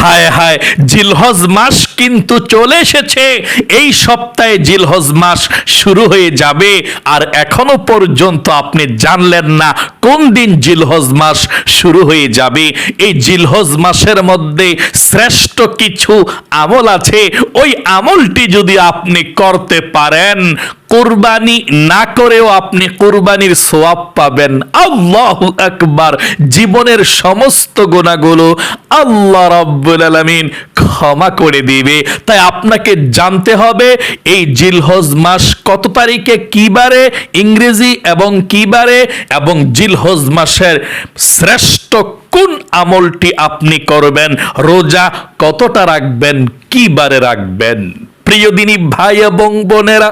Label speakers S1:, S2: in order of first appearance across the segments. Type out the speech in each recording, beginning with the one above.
S1: হায় হায়, জিলহজ মাস কিন্তু চলে এসেছে। এই সপ্তাহে জিলহজ মাস শুরু হয়ে যাবে। আর এখনও পর্যন্ত আপনি জানলেন না কোন দিন জিলহজ মাস শুরু হয়ে যাবে। এই জিলহজ মাসের মধ্যে শ্রেষ্ঠ কিছু আমল আছে। ওই আমলটি যদি আপনি করতে পারেন কোরবানি না করেও আপনি কোরবানির সোয়াব পাবেন। আল্লাহ আকবার। জীবনের সমস্ত গুণাগুলো আল্লাহ রাব্বুল আলামিন ক্ষমা করে দিবে। তাই আপনাকে জানতে হবে, এই জিলহজ মাস কত তারিখে কি বারে? ইংরেজি এবং কি বারে? এবং জিলহজ মাসের শ্রেষ্ঠ কোন আমলটি আপনি করবেন? রোজা কতটা রাখবেন? কি বারে রাখবেন? প্রিয় দিনী ভাই এবং বোনেরা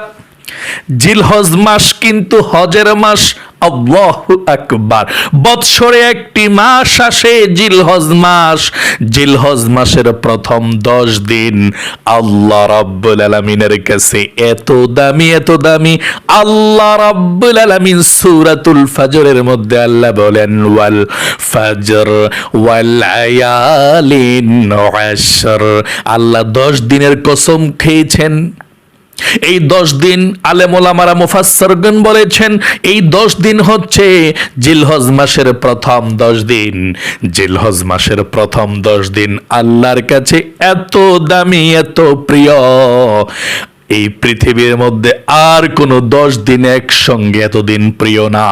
S1: জিলহজ মাস কিন্তু হজের মাস, আল্লাহ আকবার। বৎসরে একটি মাস আসে জিলহজ মাস। জিলহজ মাসের প্রথম দশ দিন আল্লাহ রাব্বুল আলামিনের কাছে এত দামি এত দামি। আল্লাহ রাব্বুল আলামিন সূরাতুল ফাজরের মধ্যে আল্লাহ বলেন, ওয়াল ফাজর ওয়াল আল্লাহ দশ দিনের কসম খেয়েছেন। এই দশ দিন আলেমোলামারা মুফাসসরগণ বলেছেন, এই দশ দিন হচ্ছে জিলহজ মাসের প্রথম দশ দিন। জিলহজ মাসের প্রথম দশ দিন আল্লাহর কাছে এত দামি, এত প্রিয়। এই পৃথিবীর মধ্যে আর কোন দশ দিন একসঙ্গে এতদিন প্রিয় না।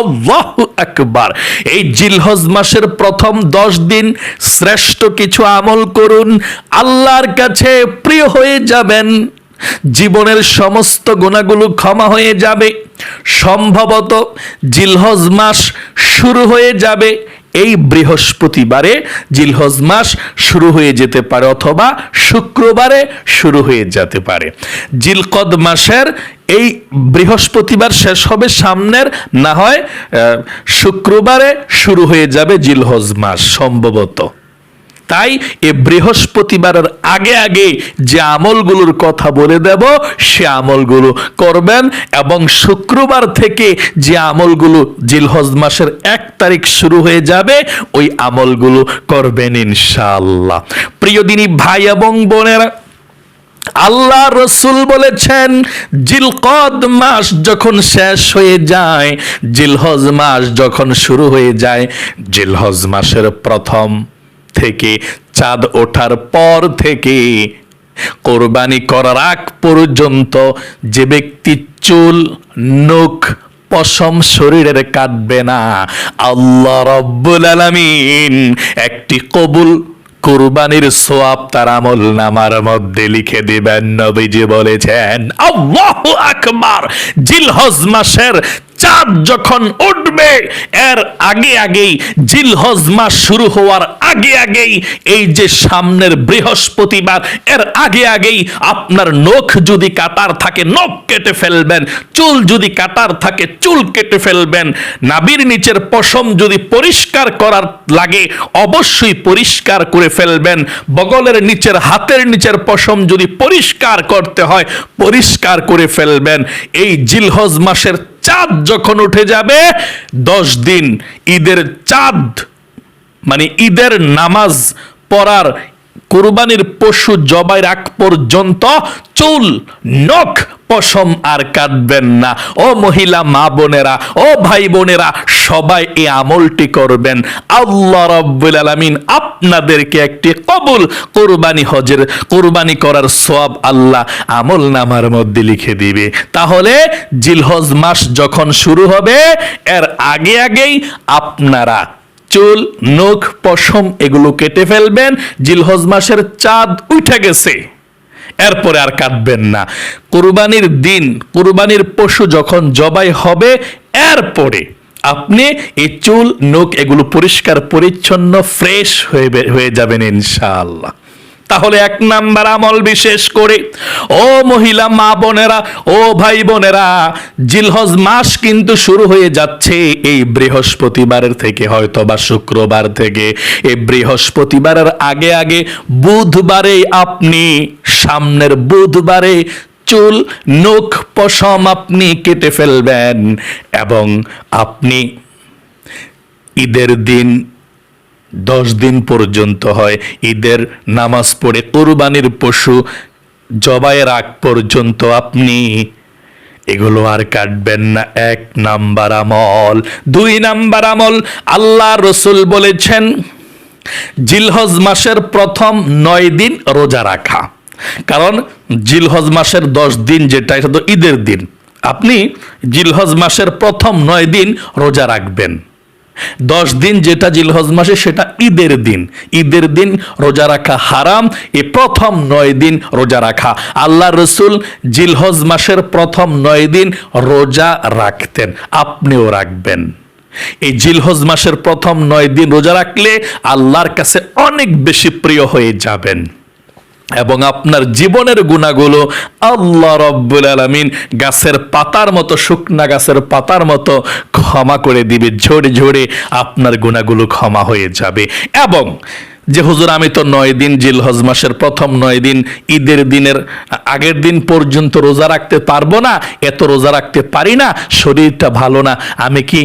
S1: আল্লাহ একবার এই জিলহজ মাসের প্রথম দশ দিন শ্রেষ্ঠ কিছু আমল করুন, আল্লাহর কাছে প্রিয় হয়ে যাবেন। জীবনের সমস্ত গুণাগুলো ক্ষমা হয়ে যাবে। সম্ভবত জিলহজ মাস শুরু হয়ে যাবে এই বৃহস্পতিবারে। জিলহজ মাস শুরু হয়ে যেতে পারে অথবা শুক্রবারে শুরু হয়ে যেতে পারে। জিলকদ মাসের এই বৃহস্পতিবার শেষ হবে সামনের, না হয় শুক্রবারে শুরু হয়ে যাবে জিলহজ মাস সম্ভবত। তাই এ বৃহস্পতিবারের আগে আগে যে আমলগুলোর কথা বলে দেব, সে আমলগুলো করবেন এবং শুক্রবার থেকে যে আমলগুলো জিলহজ মাসের এক তারিখ শুরু হয়ে যাবে, ওই আমলগুলো করবেন ইনশাআল্লাহ। প্রিয় দিনী ভাই এবং বোনেরা, আল্লাহ রসুল বলেছেন, জিলকদ মাস যখন শেষ হয়ে যায়, জিলহজ মাস যখন শুরু হয়ে যায়, জিলহজ মাসের প্রথম থেকে, চাঁদ ওঠার পর থেকে, কোরবানি করার আগ পর্যন্ত যে ব্যক্তি চুল, নখ, পশম শরীরের কাটবে না, আল্লাহ রব্বুল আলামিন একটি কবুল কুরবানির সোয়াব তার আমল নামার মধ্যে লিখে দিবেন। নবীজি বলেছেন, আল্লাহু আকবার, জিলহজ মাসের চাঁদ যখন উঠবে, এর আগে আগেই জিলহজ মাস শুরু হওয়ার আগে আগেই এই যে সামনের বৃহস্পতিবার, এর আগে আগেই আপনার নখ যদি কাটার থাকে, নখ কেটে ফেলবেন, চুল যদি কাটার থাকে, চুল কেটে ফেলবেন। নাবির নিচের পশম যদি পরিষ্কার করার লাগে, অবশ্যই পরিষ্কার করে ফেলবেন। বগলের নিচের, হাতের নিচের পশম যদি পরিষ্কার করতে হয়, পরিষ্কার করে ফেলবেন। এই জিলহজ মাসের চাঁদ যখন উঠে যাবে দশ দিন ঈদের চাঁদ মানে ঈদের নামাজ পড়ার কোরবানির পশু জবাই রাখ পর্যন্ত চুল, নখ পশম আর কাটবেন না। ও মহিলা, মা বোনেরা, ও ভাই বোনেরা, সবাই এই আমলটি করবেন। আল্লাহ রব্বুল আলামিন আপনাদেরকে একটি কবুল কোরবানি হজের কোরবানি করার সব আল্লাহ আমল নামার মধ্যে লিখে দিবে। তাহলে জিলহজ মাস যখন শুরু হবে, এর আগে আগেই আপনারা চুল, নখ, পশম এগুলো কেটে ফেলবেন, জিলহজ মাসের চাঁদ উঠে গেছে। এরপরে আর কাটবেন না। কুরবানির দিন, কুরবানির পশু যখন জবাই হবে, এরপরে আপনি এই চুল, নখ এগুলো পরিষ্কার, পরিচ্ছন্ন, ফ্রেশ হয়ে হয়ে যাবেন ইনশাআল্লাহ। তাহলে এক নাম্বার আমল বিশেষ করে। ও মহিলা, মা বোনেরা, ও ভাই বোনেরা, জিলহজ মাস কিন্তু শুরু হয়ে যাচ্ছে এই বৃহস্পতিবারের থেকে হয়তো বা শুক্রবার থেকে। এই বৃহস্পতিবারের আগে আগে বুধবারে আপনি সামনের বুধবারে চুল, নখ, পশম আপনি কেটে ফেলবেন এবং আপনি ঈদের দিন দশ দিন পর্যন্ত হয়। ঈদের নামাজ পড়ে কোরবানির পশু জবাইয়ের আগ পর্যন্ত আপনি এগুলো আর কাটবেন না। এক নাম্বার আমল। দুই নাম্বার আমল, আল্লাহ রসুল বলেছেন, জিলহজ মাসের প্রথম নয় দিন রোজা রাখা। কারণ জিলহজ মাসের দশ দিন যেটা, এটা তো ঈদের দিন। আপনি জিলহজ মাসের প্রথম নয় দিন রোজা রাখবেন। দশ দিন যেটা জিলহজ মাসে, সেটা ঈদের দিন। ঈদের দিন রোজা রাখা হারাম, এ প্রথম নয় দিন রোজা রাখা। আল্লাহ রসুল জিলহজ মাসের প্রথম নয় দিন রোজা রাখতেন, আপনিও রাখবেন। এই জিলহজ মাসের প্রথম নয় দিন রোজা রাখলে আল্লাহর কাছে অনেক বেশি প্রিয় হয়ে যাবেন। এবং আপনার জীবনের গুণাগুলো আল্লাহ রব্বুল আলমিন গাছের পাতার মতো, শুকনা গাছের পাতার মতো ক্ষমা করে দিবে। ঝরে ঝরে আপনার গুণাগুলো ক্ষমা হয়ে যাবে। এবং যে হুজুর, আমি তো নয় দিন জিলহজ মাসের প্রথম নয় দিন ঈদের দিনের আগের দিন পর্যন্ত রোজা রাখতে পারব না, এত রোজা রাখতে পারি না, শরীরটা ভালো না, আমি কি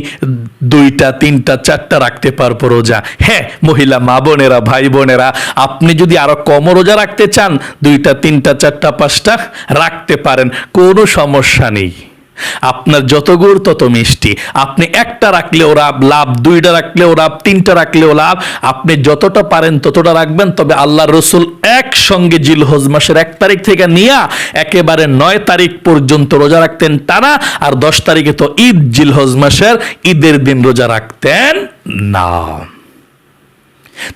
S1: দুইটা, তিনটা, চারটা রাখতে পারব রোজা? হ্যাঁ মহিলা, মা বোনেরা, ভাই বোনেরা, আপনি যদি আরও কম রোজা রাখতে চান, দুইটা, তিনটা, চারটা, পাঁচটা রাখতে পারেন, কোনো সমস্যা নেই। আপনার যত গুড়, তত মিষ্টি। আপনি একটা রাখলেও লাভ লাভ, দুইটা রাখলেও লাভ তিনটা রাখলেও লাভ। আপনি যতটা পারেন ততটা রাখবেন। তবে আল্লাহ রসুল একসঙ্গে জিলহজ মাসের এক তারিখ থেকে নিয়ে একেবারে নয় তারিখ পর্যন্ত রোজা রাখতেন টানা, আর দশ তারিখে তো ঈদ, জিলহজ মাসের ঈদের দিন রোজা রাখতেন না।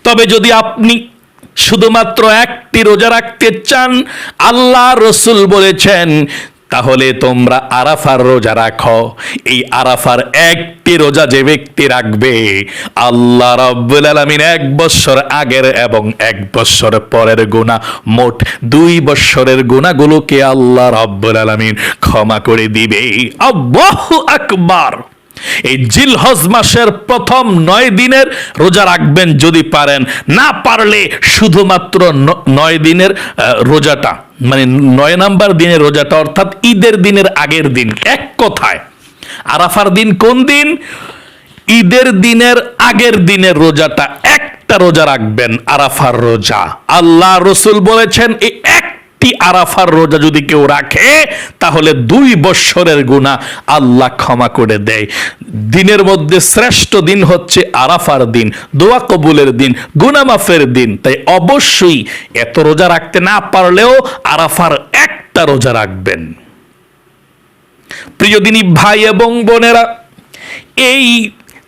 S1: তবে যদি আপনি শুধুমাত্র একটি রোজা রাখতে চান, আল্লাহ রসুল বলেছেন তাহলে তোমরা আরাফার রোজা রাখো। এই আরাফার একটি রোজা যে ব্যক্তি রাখবে, আল্লাহ রব্বুল আলমিন এক বছর আগের এবং এক বছর পরের গুণা মোট দুই বছরের গুণাগুলোকে আল্লাহ রব্বুল আলমিন ক্ষমা করে দিবে। আল্লাহু আকবার! এই জিলহজ মাসের প্রথম নয় দিনের রোজা রাখবেন যদি পারেন। না পারলে শুধুমাত্র নয় দিনের রোজাটা মানে নয় নাম্বার দিনের রোজাটা, অর্থাৎ ঈদের দিনের আগের দিন, এক কথায়। আরাফার দিন কোন দিন? ঈদের দিনের আগের দিনের রোজাটা, একটা রোজা রাখবেন, আরাফার রোজা। আল্লাহ রসুল বলেছেন এই একটি আরাফার রোজা যদি কেউ রাখে, তাহলে দুই বৎসরের গুণা আল্লাহ ক্ষমা করে দেয়। দিনের মধ্যে শ্রেষ্ঠ দিন হচ্ছে আরাফার দিন, দোয়া কবুলের দিন গুনামাফের দিন। তাই অবশ্যই এত রোজা রাখতে না পারলেও আরাফার একটা রোজা রাখবেন। প্রিয় দিনী ভাই এবং বোনেরা, এই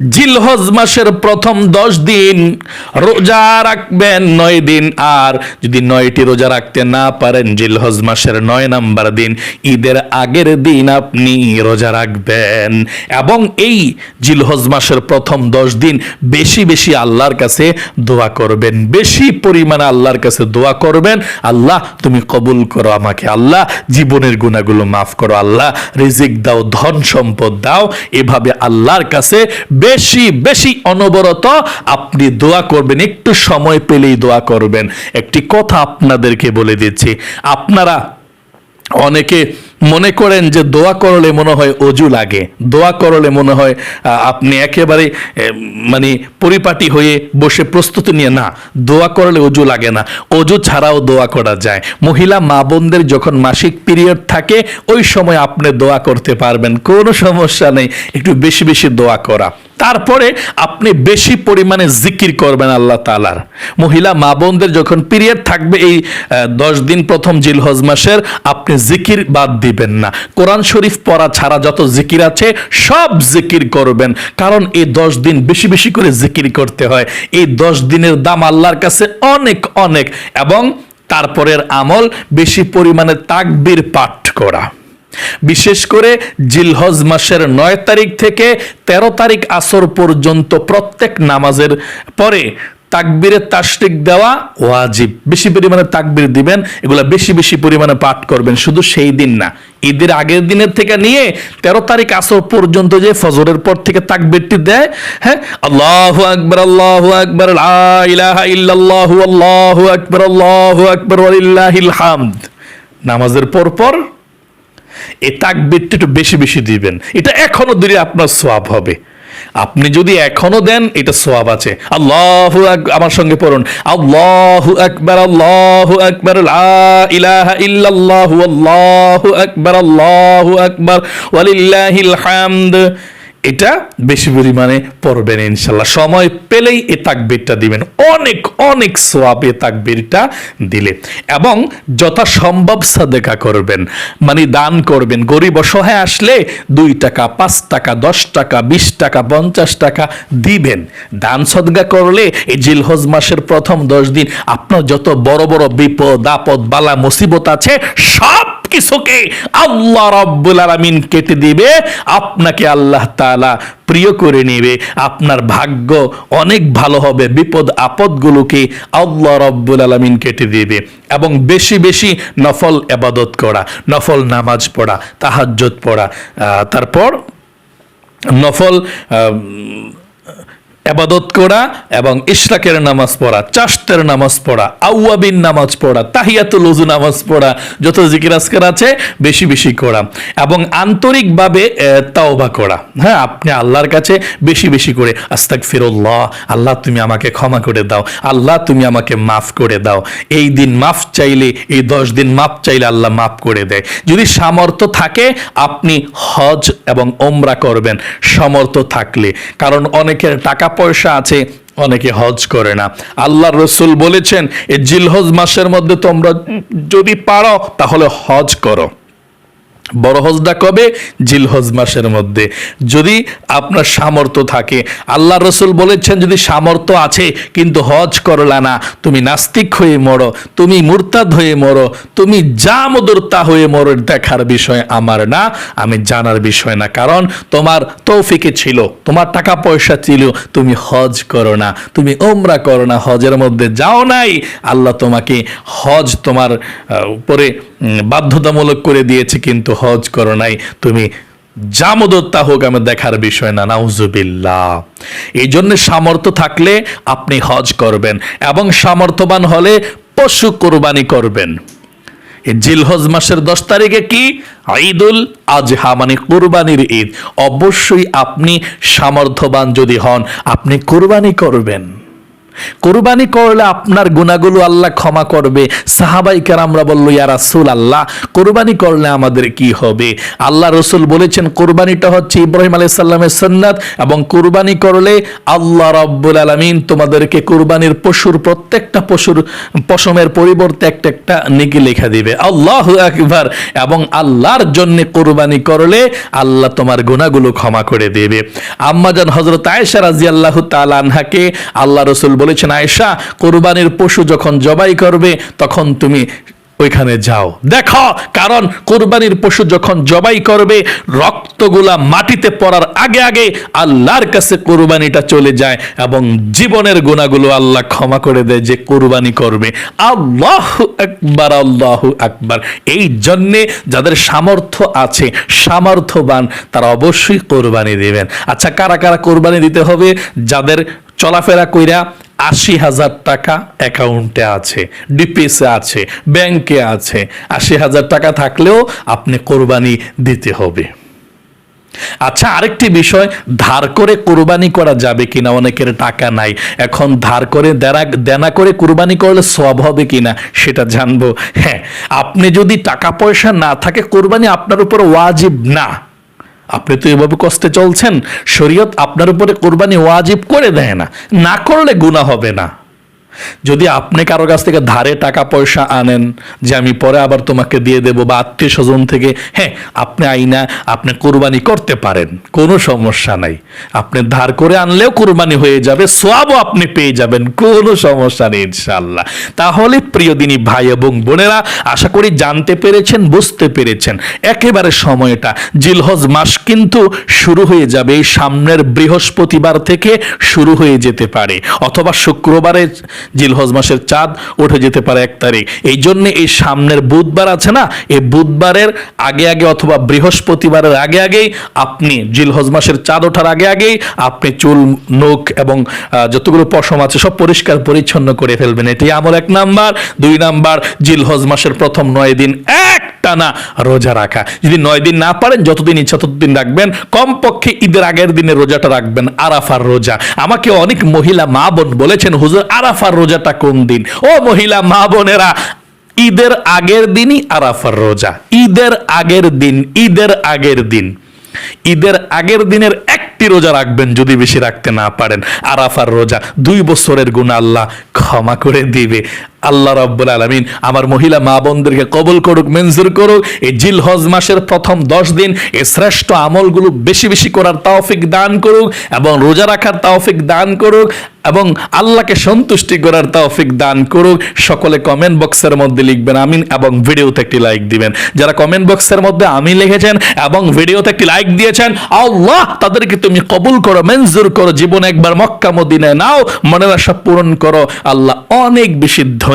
S1: জিলহজ মাসের প্রথম দশ দিন রোজা রাখবেন নয় দিন। আর যদি নয়টি রোজা রাখতে না পারেন, জিলহজ মাসের নয় নাম্বার দিন, ঈদের আগের দিন আপনি রোজা রাখবেন। এবং এই জিলহজ মাসের প্রথম দশ দিন বেশি বেশি আল্লাহর কাছে দোয়া করবেন। বেশি পরিমাণে আল্লাহর কাছে দোয়া করবেন, আল্লাহ, তুমি কবুল করো আমাকে। আল্লাহ, জীবনের গুণাগুলো মাফ করো। আল্লাহ, রিজিক দাও, ধন সম্পদ দাও। এভাবে আল্লাহর কাছে বেশি বেশি অনবরত আপনি দোয়া করবেন, একটু সময় পেলেই দোয়া করবেন। একটি কথা আপনাদেরকে বলে দিচ্ছি। আপনারা অনেকে মনে করেন যে দোয়া করলে মনে হয় অজু লাগে। দোয়া করলে মনে হয় আপনি একেবারে মানে পরিপাটি হয়ে বসে প্রস্তুতি নিয়ে, না, দোয়া করলে অজু লাগে না। অজু ছাড়াও দোয়া করা যায়। মহিলা, মা বোনদের যখন মাসিক পিরিয়ড থাকে, ওই সময় আপনি দোয়া করতে পারবেন। কোনো সমস্যা নেই। একটু বেশি বেশি দোয়া করা। তারপরে আপনি বেশি পরিমাণে জিকির করবেন আল্লাহ তালার মহিলা, মা বোনদের যখন পিরিয়ড থাকবে এই দশ দিন প্রথম জিলহজ মাসের, আপনি জিকির বাদ দিবেন না। কোরআন শরীফ পড়া ছাড়া যত জিকির আছে, সব জিকির করবেন। কারণ এই দশ দিন বেশি বেশি করে জিকির করতে হয়। এই দশ দিনের দাম আল্লাহর কাছে অনেক অনেক। এবং তারপরের আমল বেশি পরিমাণে তাকবির পাঠ করা। বিশেষ করে জিলহজ মাসের নয় তারিখ থেকে ১৩ তারিখ আসর পর্যন্ত প্রত্যেক নামাজের পরে তাকবীরে তাশরিক দেওয়া ওয়াজিব। বেশি পরিমাণে তাকবীর দিবেন, এগুলা বেশি বেশি পরিমাণে পাঠ করবেন, শুধু সেই দিন না। ঈদের আগের দিনের থেকে নিয়ে তেরো তারিখ আসর পর্যন্ত যে ফজরের পর থেকে তাকবিরটি দেয় হ্যাঁ আল্লাহু আকবার আল্লাহু আকবার ইল্লাল্লাহু, আল্লাহু আকবার আল্লাহু আকবার, ওয়ালিল্লাহিল হামদ। নামাজের পর পর এই তাকবীরটা একটু বেশি বেশি দিবেন। এটা এখনও দিলে আপনার সোয়াব হবে। আপনি যদি এখনও দেন, এটা সোয়াব আছে। আল্লাহু আমার সঙ্গে পড়ুন। আল্লাহু আকবার আল্লাহু আকবার ইলাহা ইল্লাল্লাহু আল্লাহু আকবার আল্লাহু আকবার, ওয়ালিল্লাহিল হামদ। এটা বেশি পরিমাণে পড়বেন ইনশাল্লাহ সময় পেলেই এ তাকবিরটা দিবেন। অনেক অনেক সোয়াব এ তাকবিরটা দিলে। এবং যথাসম্ভব সাদেকা করবেন মানে দান করবেন। গরিব অসহায় আসলে দুই টাকা, পাঁচ টাকা, দশ টাকা, বিশ টাকা, পঞ্চাশ টাকা দিবেন। দান সদগা করলে এই জিলহজ মাসের প্রথম দশ দিন আপনার যত বড় বড় বিপদ, আপদ, বালা, মুসিবত আছে, সব কিছুকে আল্লাহ রব্বুল আলামিন কেটে দিবে, আপনাকে আল্লাহ তাআলা প্রিয় করে নেবে। আপনার ভাগ্য অনেক ভালো হবে, বিপদ আপদগুলোকে আল্লাহ রব্বুল আলামিন কেটে দিবে। এবং বেশি বেশি নফল এবাদত করা, নফল নামাজ পড়া, তাহাজ্জুদ পড়া। তারপর নফল আহ, এবাদত করা এবং ইশরাকের নামাজ পড়া চাষতের নামাজ পড়া আউয়াবিন নামাজ পড়া তাহিয়াতুল উজু নামাজ পড়া যত জিকির আজকার আছে বেশি বেশি করা এবং আন্তরিকভাবে তাওবা করা। হ্যাঁ আপনি আল্লাহর কাছে বেশি বেশি করে আস্তাক ফিরুল্লাহ আল্লাহ তুমি আমাকে ক্ষমা করে দাও আল্লাহ তুমি আমাকে মাফ করে দাও। এই দিন মাফ চাইলে এই দশ দিন মাফ চাইলে আল্লাহ মাফ করে দেয়। যদি সামর্থ্য থাকে আপনি হজ এবং ওমরা করবেন। সামর্থ্য থাকলে। কারণ অনেকের টাকা পয়সা আছে, অনেকে হজ করে না। আল্লাহ রসুল বলেছেন এই জিলহজ মাসের মধ্যে তোমরা যদি পারো, তাহলে হজ করো। বড় হজটা কবে? জিলহজ মাসের মধ্যে। যদি আপনার সামর্থ্য থাকে, আল্লাহ রসুল বলেছেন, যদি সামর্থ্য আছে, কিন্তু হজ করলা না, তুমি নাস্তিক হয়ে মরো, তুমি মুরতাদ হয়ে মরো, তুমি যা মদর তা হয়ে মরো দেখার বিষয় আমার না, আমি জানার বিষয় না। কারণ তোমার তৌফিকে ছিল, তোমার টাকা পয়সা ছিল, তুমি হজ করো না, তুমি ওমরা করো না, হজের মধ্যে যাও নাই। আল্লাহ তোমাকে হজ তোমার উপরে বাধ্যতামূলক করে দিয়েছে কিন্তু হজ করো নাই। তুমি জামদত্তা হোক আমার দেখার বিষয় না, নাউজুবিল্লাহ। এই জন্য সামর্থ্য থাকলে আপনি হজ করবেন এবং সামর্থ্যবান হলে পশু কোরবানি করবেন। জিলহজ মাসের দশ তারিখে কি? ঈদুল আজহা মানে কুরবানির ঈদ। অবশ্যই আপনি সামর্থ্যবান যদি হন, আপনি কোরবানি করবেন। কোরবানি করলে আপনার গুণাগুলো আল্লাহ ক্ষমা করবে। সাহাবাই আমরা বলল, ইয়া রাসূল আল্লাহ কোরবানি করলে আমাদের কি হবে? আল্লাহ রসুল বলেছেন, কোরবানিটা হচ্ছে ইব্রাহিম আলাইহিস সাল্লামের সুন্নাত এবং কোরবানি করলে আল্লাহ রাব্বুল আলামিন তোমাদেরকে কোরবানির পশুর প্রত্যেকটা পশুর পশমের পরিবর্তে একটা একটা নেকি লেখা দিবে। আল্লাহ আকবার! এবং আল্লাহর জন্য কোরবানি করলে আল্লাহ তোমার গুণাগুলো ক্ষমা করে দেবে। আম্মাজান হজরত আয়েশা রাজিয়াল্লাহু তাআলা আনহাকে আল্লাহ রসুল বলেছেন, আয়েশা, কোরবানির পশু যখন জবাই করবে, তখন তুমি ওইখানে যাও। দেখো, কারণ কোরবানির পশু যখন জবাই করবে, রক্তগুলা মাটিতে পড়ার আগে আগে আল্লাহর কাছে কোরবানিটা চলে যায় এবং জীবনের গুণাগুলো আল্লাহ ক্ষমা করে দেয় যে কোরবানি করবে। আল্লাহ আকবার আল্লাহ আকবার। এই জন্যে যাদের সামর্থ্য আছে, সামর্থ্যবান, তারা অবশ্যই কোরবানি দেবেন। আচ্ছা কারা কারা কোরবানি দিতে হবে? যাদের চলাফেরা কইরা আশি হাজার টাকা অ্যাকাউন্টে আছে ডিপিএসে আছে, ব্যাংকে আছে। আশি হাজার টাকা থাকলেও আপনি কোরবানি দিতে হবে। আচ্ছা আরেকটি বিষয়, ধার করে কোরবানি করা যাবে কিনা? অনেকের টাকা নাই। এখন ধার করে দেনা দেনা করে কোরবানি করলে সব হবে কিনা সেটা জানব। হ্যাঁ আপনি যদি টাকা পয়সা না থাকে, কোরবানি আপনার উপর ওয়াজিব না। আপনি তো এভাবে কষ্টে চলছেন, শরীয়ত আপনার উপরে কোরবানি ওয়াজিব করে দেয় না। না করলে গুণা হবে না। যদি আপনি কারও কাছ থেকে ধারে টাকা পয়সা আনেন যে আমি পরে আবার তোমাকে দিয়ে দেবো বা আত্মীয় স্বজন থেকে হ্যাঁ আপনি আইনা, আপনি কোরবানি করতে পারেন, কোনো সমস্যা নাই। আপনি ধার করে আনলেও কোরবানি হয়ে যাবে, সোয়াবও আপনি পেয়ে যাবেন, কোনো সমস্যা নেই ইনশাল্লাহ তাহলে প্রিয় দিনী ভাই এবং বোনেরা, আশা করি জানতে পেরেছেন, বুঝতে পেরেছেন। একেবারে সময়টা, জিলহজ মাস কিন্তু শুরু হয়ে যাবে, সামনের বৃহস্পতিবার থেকে শুরু হয়ে যেতে পারে, অথবা শুক্রবারে জিলহজ মাসের চাঁদ উঠে যেতে পারে এক তারিখ। এই জন্য এই সামনের বুধবার আছে না? এই বুধবারের আগে আগে অথবা বৃহস্পতিবারের আগে আগেই আপনি জিলহজ মাসের চাঁদ ওঠার আগে আগেই আপনি চুল নখ এবং যতগুলো পশম আছে সব পরিষ্কার পরিচ্ছন্ন করে ফেলবেন। এটি আমল এক নাম্বার। দুই নাম্বার, জিলহজ মাসের প্রথম নয় দিন একটা একটানা রোজা রাখা। যদি নয় দিন না পারেন, যতদিন ইচ্ছা ততদিন রাখবেন। কমপক্ষে ঈদের আগের দিনে রোজাটা রাখবেন, আরাফার রোজা। আমাকে অনেক মহিলা মা বোন বলেছেন, হুজুর, আরাফার রোজাটা কোন দিন? ও মহিলা মা বোনেরা, ঈদের আগের দিনই আরাফার রোজা। ঈদের আগের দিন, ঈদের আগের দিন। ঈদের আগের দিনের একটি রোজা রাখবেন, যদি বেশি রাখতে না পারেন। আরাফার রোজা, দুই বছরের গুণ আল্লাহ ক্ষমা করে দিবে। আল্লাহ রাব্বুল আলামিন আমার মহিলা মা বোনদেরকে কবুল করুক, মঞ্জুর করুক। এই জিল হজ মাসের প্রথম দশ দিন এ শ্রেষ্ঠ আমলগুলো বেশি বেশি করার তাওফিক দান করুক এবং রোজা রাখার তাওফিক দান করুক এবং আল্লাহকে সন্তুষ্টি করার তৌফিক দান করুক। সকলে কমেন্ট বক্সের মধ্যে লিখবেন আমিন এবং ভিডিওতে একটি লাইক দিবেন। যারা কমেন্ট বক্সের মধ্যে আমি লিখেছেন এবং ভিডিওতে একটি লাইক দিয়েছেন, আল্লাহ তাদেরকে তুমি কবুল করো, মঞ্জুর করো। জীবনে একবার মক্কা, মদিনায় নাও, মনের আশা পূরণ করো। আল্লাহ অনেক বেশি ধনী